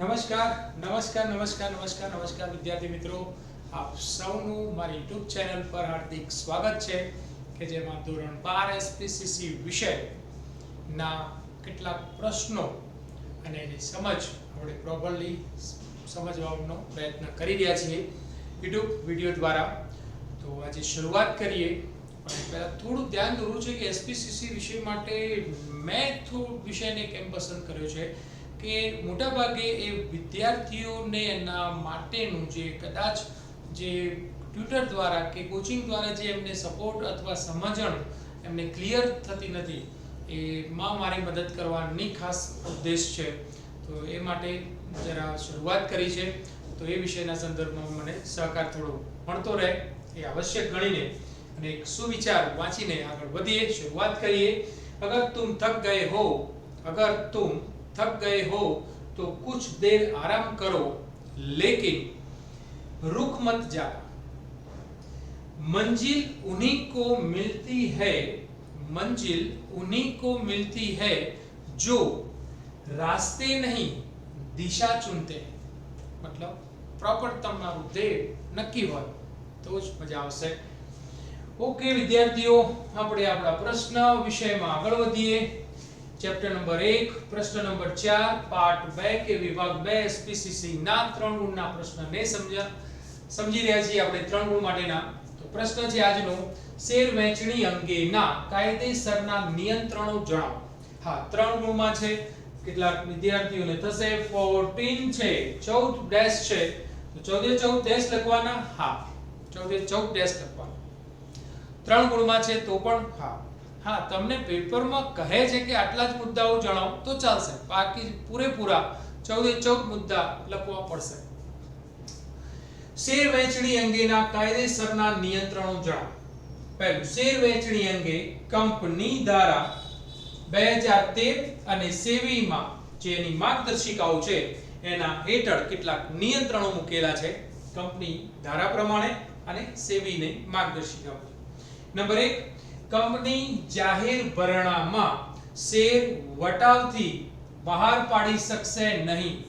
નમસ્કાર નમસ્કાર નમસ્કાર નમસ્કાર નમસ્કાર વિદ્યાર્થી મિત્રો. આપ સૌનું મારી યુટ્યુબ ચેનલ પર હાર્દિક સ્વાગત છે કે જેમાં ધોરણ બાર એસપીસીસી વિષયના કેટલાક પ્રશ્નો અને એની સમજ આપણે પ્રોપરલી સમજવાનો પ્રયત્ન કરી રહ્યા છીએ યુટ્યુબ વીડિયો દ્વારા. તો આજે શરૂઆત કરીએ. પણ પહેલાં થોડું ધ્યાન દોરવું છે કે એસપીસીસી વિષય માટે મેં થોડું વિષયને કેમ પસંદ કર્યો છે. કે મોટાભાગે એ વિદ્યાર્થીઓને એના માટેનું જે કદાચ જે ટ્યુટર દ્વારા કે કોચિંગ દ્વારા જે એમને સપોર્ટ અથવા સમજણ એમને ક્લિયર થતી નથી, એ માં મારી મદદ કરવાની ખાસ ઉદ્દેશ છે. તો એ માટે જરા શરૂઆત કરી છે. તો એ વિષયના સંદર્ભમાં મને સહકાર થોડો મળતો રહે, એ આવશ્યક ગણીને અને એક સુવિચાર વાંચીને આગળ વધીએ, શરૂઆત કરીએ. અગર તુમ થક ગયે હો, અગર તુમ थक गए हो तो कुछ देर आराम करो लेकिन रुक मत जाना मंजिल उन्हीं को मिलती है मंजिल उन्हीं को मिलती है जो रास्ते नहीं दिशा चुनते हैं मतलब પ્રોપર તમારું ધ્યેય નક્કી હોય તો જ મજા આવશે ઓકે વિદ્યાર્થીઓ આપણે આપણા પ્રશ્ન વિષયમાં આગળ વધીએ ચેપ્ટર નંબર 1 પ્રશ્ન નંબર 4 પાર્ટ 2 કે વિભાગ 2 એસપીસીસી ના ત્રણ ગુણના પ્રશ્નને સમજ્યા. સમજી રહ્યા છીએ આપણે ત્રણ ગુણ માટેના. તો પ્રશ્ન છે આજનો, શેર વેચણી અંગેના કાયદેસરના નિયંત્રણો જણાવો. હા, ત્રણ ગુણમાં છે. કેટલાક વિદ્યાર્થીઓને થશે 14 છે. 14 ડેશ છે. તો 14 14 ડેશ લખવાના? હા 14 14 ડેશ લખવાના. ત્રણ ગુણમાં છે તો પણ હા. હા, તમને પેપરમાં કહે છે કે આટલા જ મુદ્દાઓ જણાવો, તો ચાલશે. બાકી પૂરેપૂરા ચૌદે ચૌદ મુદ્દા લખવા પડશે. શેર વહેંચણી અંગેના કાયદેસરના નિયંત્રણો જણાવો. પહેલું, શેર વહેંચણી અંગે કંપની દ્વારા બે હજાર તેર અને સેવીમાં જેની માર્ગદર્શિકાઓ છે, એના હેઠળ કેટલાક નિયંત્રણો મૂકેલા છે, કંપની ધારા પ્રમાણે અને સેવીને માર્ગદર્શિકાઓ. નંબર એક કંપની જાહેર ભરણામાં શેર વટાવથી બહાર પાડી શકશે નહીં.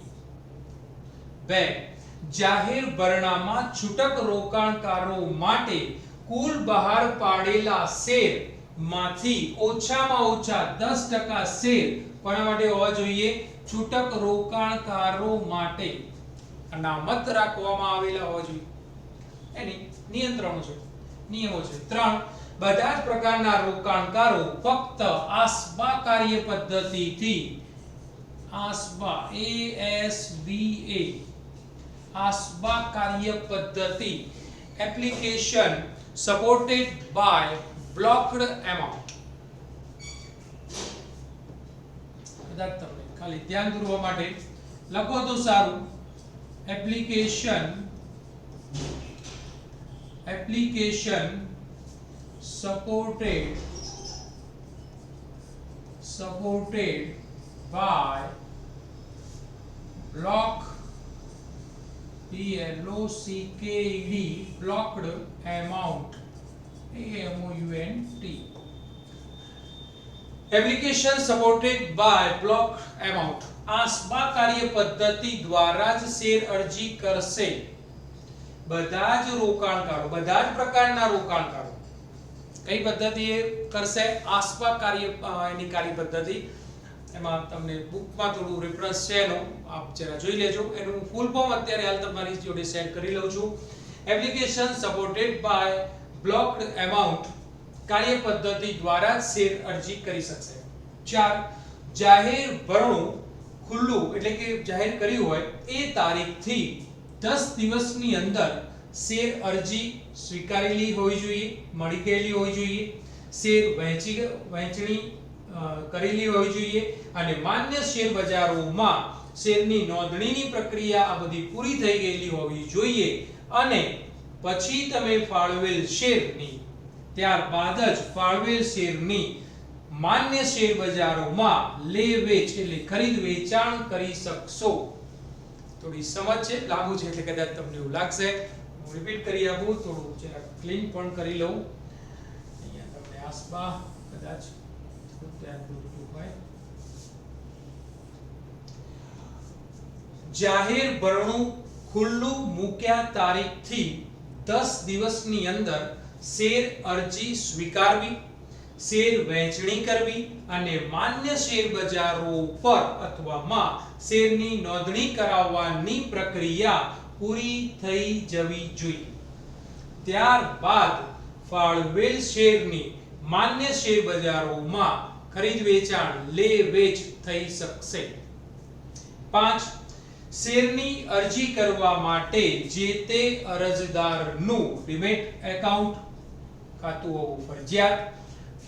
બે, જાહેર ભરણામાં છૂટક રોકાણકારો માટે કુલ બહાર પાડેલા શેરમાંથી ઓછામાં ઓછા 10% શેર કોના માટે હોવા જોઈએ? છૂટક રોકાણકારો માટે અનામત રાખવામાં આવેલા હોવા જોઈએ. એની નિયંત્રણો છે. નિયમો છે. ત્રણ બધા જ પ્રકારના રોકાણકારો ફક્ત આસબા કાર્ય પદ્ધતિથી આસબા એ એસ બી એ આસબા કાર્ય પદ્ધતિ application supported by blocked amount કદાચ તમને ખાલી ધ્યાન દોરવા માટે લખો તો સારું. Application application supported supported by block, B L O C K E D, blocked amount. A M O U N T. Application supported by block amount આ સ્પા કાર્ય પદ્ધતિ દ્વારા જ શેર અરજી કરશે બધા જ રોકાણકારો બધા જ પ્રકારના રોકાણકારો કઈ પદ્ધતિ એ કરશે? આસ્પા કાર્ય એની કાર્ય પદ્ધતિ. એમાં તમને બુકમાં થોડું રેફરન્સ છે એનો. આપ જરા જોઈ લેજો. એનું ફૂલ ફોર્મ અત્યારે હાલ તમારી જોડે શેર કરી લઉં છું. Application supported by blocked amount કાર્ય પદ્ધતિ દ્વારા શેર અરજી કરી શકશે. ચાર, જાહેર ભરણું ખુલ્લું, એટલે કે જાહેર કર્યું હોય, એ તારીખથી દસ દિવસની અંદર શેર અરજી સ્વીકારેલી હોવી જોઈએ, મળી ગયેલી હોવી જોઈએ, શેર વહેંચી વહેંચણી કરેલી હોવી જોઈએ અને માન્ય શેર બજારોમાં શેરની નોંધણીની પ્રક્રિયા આ બધી પૂરી થઈ ગયેલી હોવી જોઈએ અને પછી તમે ફાળવેલ શેરની ત્યારબાદ જ ફાળવેલ શેરની માન્ય શેર બજારોમાં લે વેચ એટલે ખરીદ વેચાણ કરી શકશો. થોડી સમજ છે લાગુ છે એટલે કદાચ તમને એવું લાગશે. રિપીટ કરી આપું, થોડું જરા ક્લીન પણ કરી લઉં. અહીંયા તમને આસબા કદાચ ધ્યાન દોરતું હોય. જાહેર ભરણું ખુલ્લું મૂક્યા તારીખથી 10 દિવસની અંદર શેર અરજી સ્વીકારવી, શેર વહેંચણી કરવી અને માન્ય શેર બજારો પર અથવા માં શેરની નોંધણી કરાવવાની પ્રક્રિયા પૂરી થઈ જવી જોઈએ. ત્યારબાદ ફાળવેલ શેરની માન્ય શેર બજારોમાં ખરીદ વેચાણ લે વેચ થઈ શકશે. પાંચ, શેરની અરજી કરવા માટે જે તે અરજદારનું ડીમેટ એકાઉન્ટ ખાતું હોવું ફરજિયાત.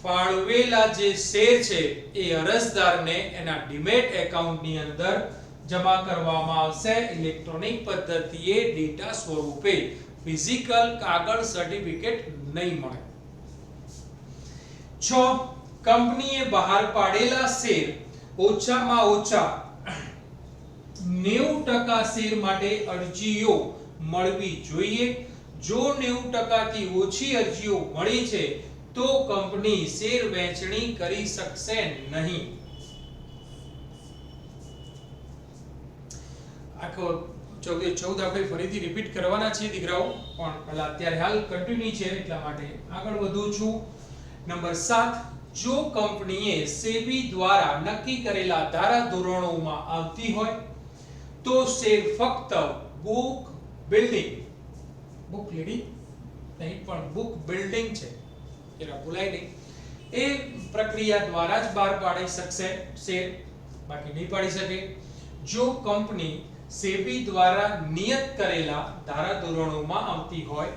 ફાળવેલા જે શેર છે એ અરજદારને એના ડીમેટ એકાઉન્ટની અંદર જમા કરવામાં આવશે. ઇલેક્ટ્રોનિક પદ્ધતિએ ડેટા સ્વરૂપે ફિઝિકલ કાગળ સર્ટિફિકેટ નહીં મળે. છ, કંપનીએ બહાર પાડેલા શેર ઓછામાં ઓછા નેવું ટકા શેર માટે અરજીઓ મળવી જોઈએ. જો નેવું ટકાથી ઓછી અરજીઓ મળી છે, તો કંપની શેર વહેંચણી કરી શકશે નહીં. આખો ચૌદ ચૌદ આપણે ફરીથી રિપીટ કરવાના છીએ દીકરાઓ. પણ પહેલાં અત્યારે હાલ કન્ટિન્યુ છે, એટલા માટે આગળ વધું છું. નંબર સાત, જો કંપનીએ સેબી દ્વારા નક્કી કરેલા ધારા ધોરણોમાં આવતી હોય, તો શેર ફક્ત બુક બિલ્ડિંગ બુક લેડી નહીં, પણ બુક બિલ્ડિંગ છે. જરા ભૂલાય નહીં. એ પ્રક્રિયા દ્વારા જ બહાર પાડી શકશે શેર બાકી નહીં પાડી શકે. જો કંપની સેબી દ્વારા નિયત કરેલા ધારાધોરણોમાં આવતી હોય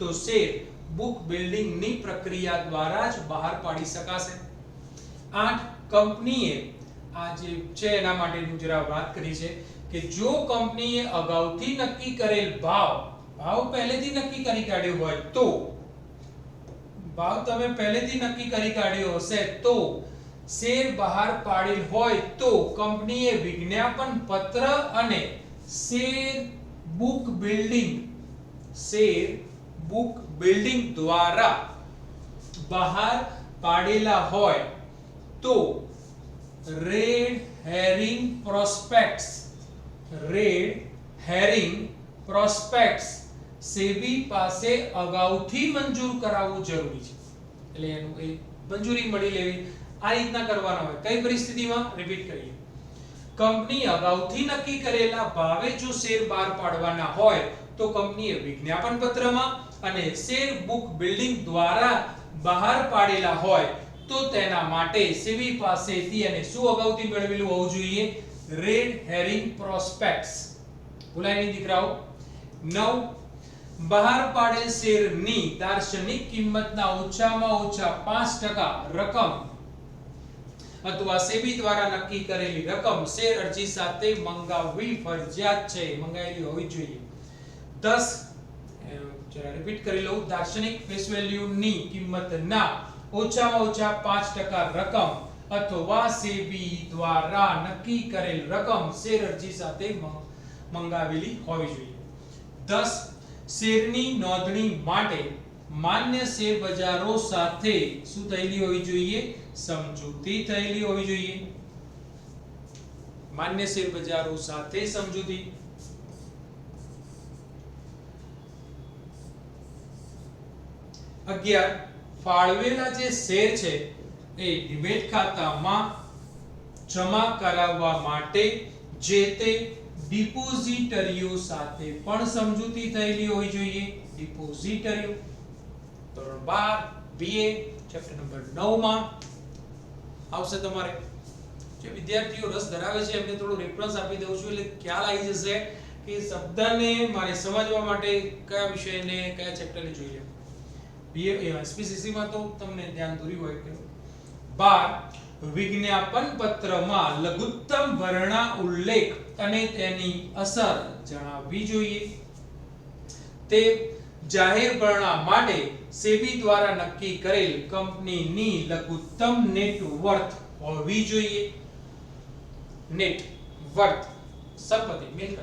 તો શેર બુક બિલ્ડિંગની પ્રક્રિયા દ્વારા જ બહાર પાડી શકાશે. આઠ, કંપનીએ આ જે છે એના માટેનું જરા વાત કરી છે કે જો કંપનીએ અગાઉથી નક્કી કરેલ ભાવ ભાવ પહેલેથી નક્કી કરી કાઢ્યો હોય તો, ભાવ તમે પહેલેથી નક્કી કરી કાઢ્યો હશે તો શેર બહાર પાડેલ હોય તો કંપનીએ વિજ્ઞાપન પત્ર અને share book building, share book building દ્વારા બહાર પાડેલા હોય તો red herring prospectus, red herring prospectus SEBI પાસે અગાઉથી મંજૂર કરાવવું જરૂરી છે. એટલે એનું એ મંજૂરી મળી લેવી. આ રીતના કરવાના હોય. કઈ પરિસ્થિતિમાં? રિપીટ કરીએ. કંપની અગાઉથી નક્કી કરેલા ભાવે જો શેર બહાર પાડવાના હોય તો કંપનીએ વિજ્ઞાપન પત્રમાં અને શેર બુક બિલ્ડિંગ દ્વારા બહાર પાડેલા હોય તો તેના માટે સેબી પાસેથી અને શું અગાઉથી મેળવેલું હોવું જોઈએ? રેડ હેરિંગ પ્રોસ્પેક્ટ્સ ભૂલાય નહીં દીકરાઓ. નવ. બહાર પાડેલ શેરની દાર્શનિક કિંમતના ઓછામાં ઓછા 5% રકમ અથવા સેબી દ્વારા નક્કી કરેલી રકમ શેર અરજી સાથે મંગાવવી ફરજિયાત છે. મંગાવેલી હોવી જોઈએ. 10 જરા રિપીટ કરી લઉં. દાર્શનિક ફેસ વેલ્યુની કિંમતના ઓછામાં ઓછા 5% રકમ અથવા સેબી દ્વારા નક્કી કરેલ રકમ શેર અરજી સાથે મંગાવેલી હોવી જોઈએ. 10 શેરની નોંધણી માટે માન્ય શેર બજારો સાથે શું થયેલી હોવી જોઈએ? સમજૂતી થયેલી હોવી જોઈએ. માન્ય શેર બજારો સાથે સમજૂતી. અગિયાર, ફાળવેલા જે શેર છે, એ ડિબેટ ખાતામાં જમા કરાવવા માટે જે તે ડિપોઝિટરીઓ સાથે પણ સમજૂતી થયેલી હોવી જોઈએ. ડિપોઝિટરીઓ. ધોરણ બાર બીએ ચેપ્ટર નંબર નવમાં આવશે તમારે. જે વિદ્યાર્થીઓ રસ ધરાવે છે, એમને થોડું રેફરન્સ આપી દઉં છું. એટલે ખ્યાલ આવી જશે કે શબ્દને મારે સમજવા માટે કયા વિષયને, કયા ચેપ્ટરને જોઈએ. બીએ એસપીસીસી માં તો તમને ધ્યાન દોર્યું હોય કે બાર, વિજ્ઞાપન પત્રમાં લઘુત્તમ વર્ણા ઉલ્લેખ અને તેની અસર જણાવવી જોઈએ. તે જાહેર ભરણા માટે સેબી દ્વારા નક્કી કરેલ કંપનીની લઘુત્તમ નેટ વર્થ હોવી જોઈએ. નેટ વર્થ સંપત્તિ મિલકત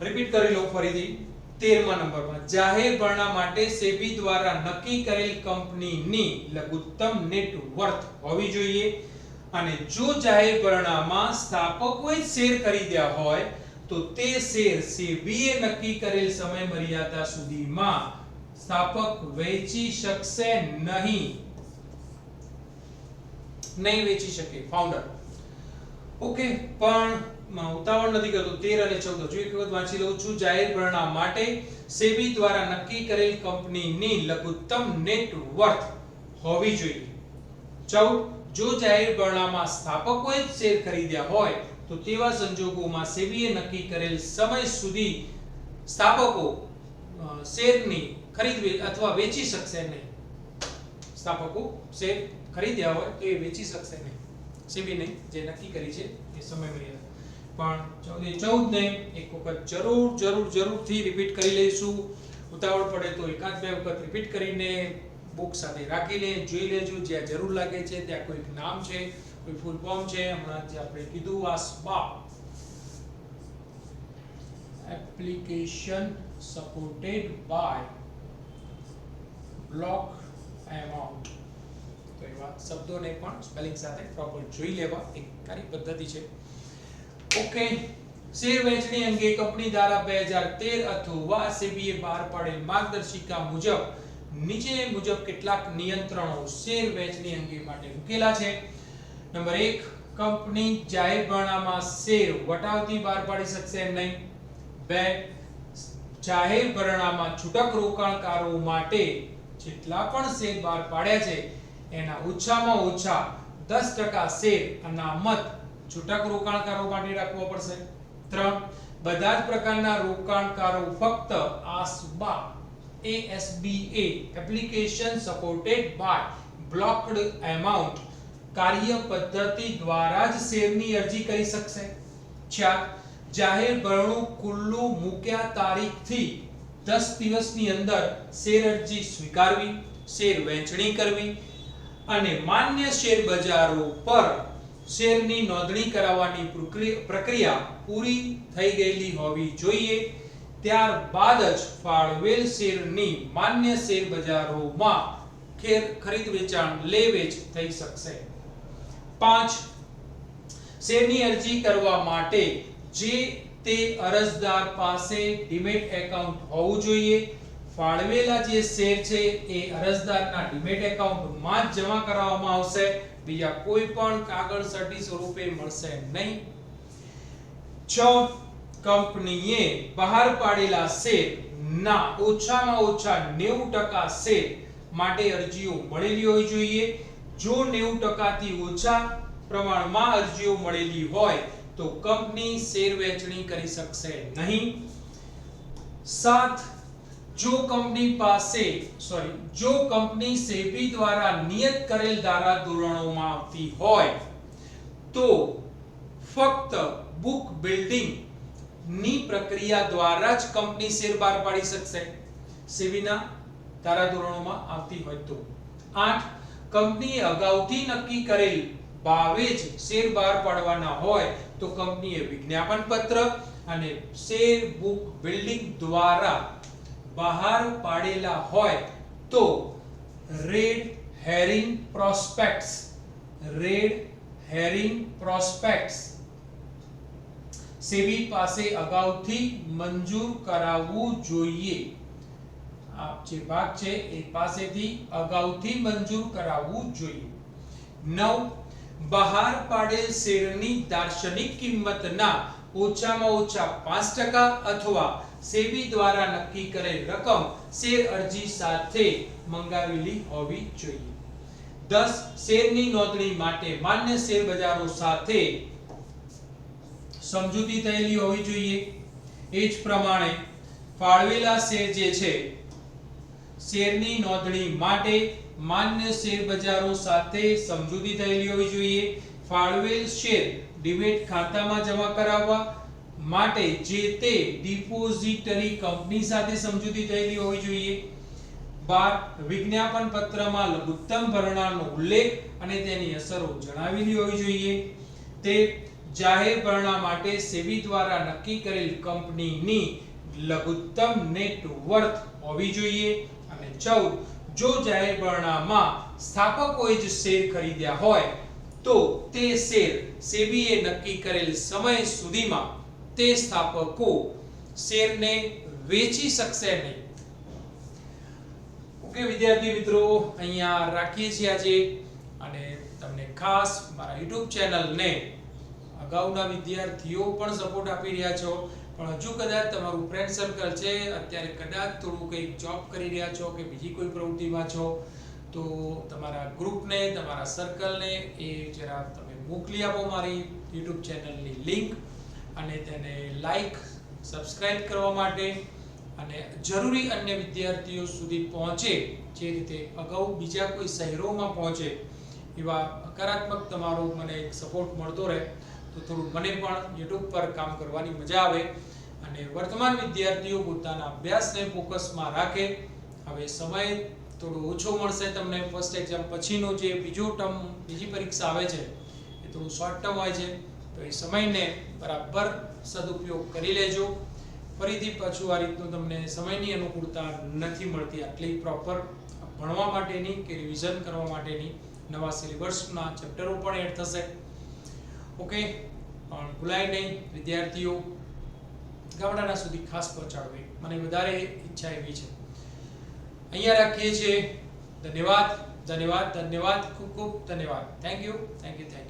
રિપીટ કરી લો ફરીથી. 13મા નંબરમાં, જાહેર ભરણા માટે સેબી દ્વારા નક્કી કરેલ કંપનીની લઘુત્તમ નેટ વર્થ હોવી જોઈએ. અને જો જાહેર ભરણામાં સ્થાપકોએ શેર શેર ખરીદ્યા હોય, તો તે શેર સેબીએ નક્કી કરેલ સમય મર્યાદા સુધીમાં સ્થાપક વેચી શકશે નહીં. નહીં વેચી શકે ફાઉન્ડર ઓકે, પણ ઉતાવળ નથી કરતો 13 અને 14 જો એક વખત વાંચી લઉં છું જાહેર ભરણા માટે સેબી દ્વારા નક્કી કરેલ કંપનીની લઘુત્તમ નેટ વર્થ હોવી જોઈએ. 14 જો જાહેર ભરણામાં સ્થાપકોએ જ શેર ખરીદ્યા હોય, તો તેવા સંજોગોમાં સેબીએ નક્કી કરેલ સમય સુધી સ્થાપકો શેરની ખરીદ વે- અથવા વેચી શકશે નહીં. સ્થાપકો શેર ખરીદ્યા હોય તો એ વેચી શકશે નહીં. સેબીને જે નક્કી કરી છે એ સમય મર્યાદા પણ ચૌદે ચૌદ ને એક વખત જરૂર જરૂર, જરૂરથી રિપીટ કરી લઈશું. ઉતાવળ પડે તો એકાદ બે વખત રિપીટ કરીને બુક સાથે રાખી લે, જોઈ લેજો. જ્યાં જરૂર લાગે છે ત્યાં કોઈક નામ છે, કોઈ ફૂલ ફોર્મ છે. હમણાં જે આપણે કીધું ASBA application supported by block amount તો એવા શબ્દોને પણ સ્પેલિંગ સાથે પ્રોપર જોઈ લેવા. એક સારી પદ્ધતિ છે. ઓકે શેર વહેંચણી અંગે કંપની ધારા 2013 અથવા સેબીએ બહાર પાડેલ માર્ગદર્શિકા મુજબ નીચે મુજબ કેટલાક નિયંત્રણો શેર વહેંચણી અંગે માટે મૂકેલા છે. નંબર 1 કંપની જાહેર ભરણામાં શેર વટાવતી બહાર પાડી શકશે નહીં. બે, જાહેર ભરણામાં છૂટક રોકાણકારો માટે જેટલા પણ શેર બહાર પાડ્યા છે, એના ઓછામાં ઓછા 10% શેર અનામત છૂટક રોકાણકારો માટે રાખવો પડશે. ત્રણ, બધા જ પ્રકારના રોકાણકારો ફક્ત ASBA ASBA application supported by blocked amount કાર્ય પદ્ધતિ દ્વારા જ શેરની અરજી કરી શકશે. ચાર, જાહેર ભરણું ખુલ્લું મૂક્યા તારીખથી 10 દિવસની અંદર શેર અરજી સ્વીકારવી, શેર વહેંચણી કરવી અને માન્ય શેર બજારો પર શેરની નોંધણી કરાવવાની પ્રક્રિયા પૂરી થઈ ગયેલી હોવી જોઈએ. ત્યારબાદ જ ફાળવેલ શેરની માન્ય શેર બજારોમાં ખેર ખરીદ વેચાણ લે વેચ થઈ શકશે. પાંચ, શેરની અરજી કરવા માટે જે તે અરજદાર પાસે ડીમેટ એકાઉન્ટ હોવું જોઈએ. ફાળવેલા જે શેર છે એ અરજદારના ડીમેટ એકાઉન્ટમાં જ જમા કરાવવામાં આવશે. બીજા કોઈ પણ કાગળ સર્ટી સ્વરૂપે મળશે નહીં. છ કંપનીએ બહાર પાડેલા શેર ના ઓછામાં ઓછા 90% શેર માટે અરજીઓ મળેલી હોવી જોઈએ. જો 90% થી ઓછા પ્રમાણમાં અરજીઓ મળેલી હોય તો કંપની શેર વેચણી કરી શકશે નહીં. સાત જો કંપની પાસે સોરી જો કંપની સેબી દ્વારા નિયત કરેલ ધારા ધોરણોમાં આવતી હોય, તો ફક્ત બુક બિલ્ડિંગની પ્રક્રિયા દ્વારા જ કંપની શેર બહાર પાડી શકશે. સેબીના ધારાધોરણોમાં આવતી હોય તો. આઠ કંપની અગાઉથી નક્કી કરેલ ભાવે શેર બહાર પાડવાના હોય તો કંપનીએ વિજ્ઞાપન પત્ર અને શેર બુક બિલ્ડિંગ દ્વારા બહાર પાડેલા હોય તો red herring prospectus, red herring prospectus. SEBI પાસે અગાઉથી મંજૂર કરાવવું જોઈએ. આ જે ભાગ છે એ પાસેથી અગાઉથી મંજૂર કરાવવું જોઈએ. નવ બહાર પાડેલ શેરની દાર્શનિક કિંમતના ઓછામાં ઓછા પાંચ ટકા અથવા સેવી દ્વારા નક્કી કરેલ રકમ શેર અરજી સાથે મંગાવેલી હોવી જોઈએ. દસ, શેરની નોંધણી માટે માન્ય શેર બજારો સાથે સમજૂતી થયેલી હોવી જોઈએ. એ જ પ્રમાણે ફાળવેલા શેર જે છે શેરની નોંધણી માટે માન્ય શેર બજારો સાથે સમજૂતી થયેલી હોવી જોઈએ. ફાળવેલ શેર ડિબેટ ખાતામાં જમા કરાવવા માટે જે તે ડિપોઝિટરી કંપની સાથે સમજૂતી થયેલી હોવી જોઈએ. બાર, વિજ્ઞાપન પત્રમાં લઘુત્તમ ભરણાનો ઉલ્લેખ અને તેની અસરો જણાવેલી હોવી જોઈએ. તે જાહેર ભરણા માટે સેબી દ્વારા નક્કી કરેલ કંપનીની લઘુત્તમ નેટ વર્થ હોવી જોઈએ. ચૌદ. જો જાહેર બરણામાં સ્થાપકોએ જ શેર ખરીદ્યા હોય, તો તે શેર સેબીએ નક્કી કરેલ સમય સુધીમાં તે સ્થાપકો શેરને વેચી શકશે નહીં. ઓકે, વિદ્યાર્થી મિત્રો, અહીંયા રાખીએ છીએ આજે અને તમને ખાસ મારા YouTube ચેનલને અગાઉના વિદ્યાર્થીઓ પણ સપોર્ટ આપી રહ્યા છો. પણ હજુ કદાચ તમારું ફ્રેન્ડ સર્કલ છે, અત્યારે કદાચ થોડું કંઈક જોબ કરી રહ્યા છો કે બીજી કોઈ પ્રવૃત્તિમાં છો, તો તમારા ગ્રુપને તમારા સર્કલને એ જરા તમે મોકલી આપો મારી યુટ્યુબ ચેનલની લિંક અને તેને લાઈક સબસ્ક્રાઇબ કરવા માટે અને જરૂરી અન્ય વિદ્યાર્થીઓ સુધી પહોંચે, જે રીતે અગાઉ બીજા કોઈ શહેરોમાં પહોંચે, એવા હકારાત્મક તમારો મને એક સપોર્ટ મળતો રહે. તો થોડું મને પણ યુટ્યુબ પર કામ કરવાની મજા આવે અને વર્તમાન વિદ્યાર્થીઓ પોતાના અભ્યાસને ફોકસમાં રાખે. હવે સમય થોડો ઓછો મળશે તમને ફર્સ્ટ એક્ઝામ પછીનો જે બીજો ટર્મ બીજી પરીક્ષા આવે છે, એ થોડું શોર્ટ ટર્મ હોય છે, તો એ સમયને બરાબર સદુપયોગ કરી લેજો. ફરીથી પાછું આ રીતનું તમને સમયની અનુકૂળતા નથી મળતી આટલી પ્રોપર ભણવા માટેની કે રિવિઝન કરવા માટેની. નવા સિલેબસના ચેપ્ટરો પણ એડ થશે. ઓકે? પણ ભૂલાય નહીં, વિદ્યાર્થીઓ ગામડાના સુધી ખાસ પહોંચાડવી. મને વધારે ઈચ્છા એવી છે. અહીંયા રાખીએ છીએ. ધન્યવાદ ધન્યવાદ ધન્યવાદ, ખૂબ ખૂબ ધન્યવાદ. Thank you thank you thank you